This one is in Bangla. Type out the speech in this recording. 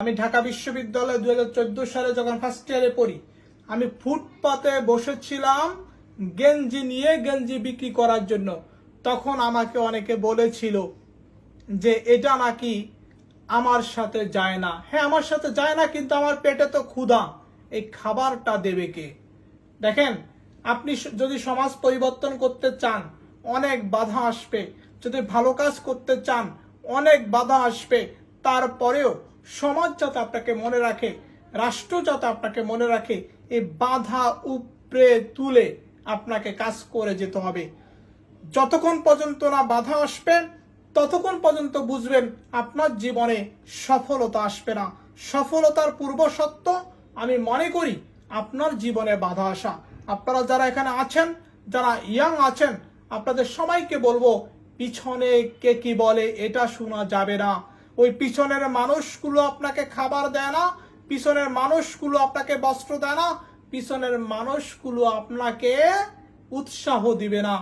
আমি ঢাকা বিশ্ববিদ্যালয়ে দুই হাজার চোদ্দ সালে যখন ফার্স্ট ইয়ারে পড়ি, আমি ফুটপাতে বসেছিলাম গেঞ্জি নিয়ে গেঞ্জি বিক্রি করার জন্য। তখন আমাকে অনেকে বলেছিল যে, এটা নাকি আমার সাথে যায় না। হ্যাঁ আমার সাথে যায় না, কিন্তু আমার পেটে তো ক্ষুধা। এই খাবারটা দেবে কে? দেখেন, আপনি যদি সমাজ পরিবর্তন করতে চান, অনেক বাধা আসবে। যদি ভালো কাজ করতে চান, অনেক বাধা আসবে। তারপরেও সমাজ যাতে আপনাকে মনে রাখে, রাষ্ট্র যাতে আপনাকে মনে রাখে এই বাধা উপরে তুলে আপনাকে কাজ করে যেতে হবে। যতক্ষণ পর্যন্ত না বাধা আসবে, ততক্ষণ পর্যন্ত বুঝবেন আপনার জীবনে সফলতা আসবে না। সফলতার পূর্ব সত্য আমি মনে করি আপনার জীবনে বাধা আসা। আপনারা যারা এখানে আছেন, যারা ইয়াং আছেন, আপনাদের সবাইকে বলব, পিছনে কে কি বলে, এটা শোনা যাবে না। ওই পিছনের মানুষগুলো আপনাকে খাবার দেয় না, পিছনের মানুষগুলো আপনাকে বস্ত্র দেয় না, পিছনের মানুষগুলো আপনাকে উৎসাহ দিবে না।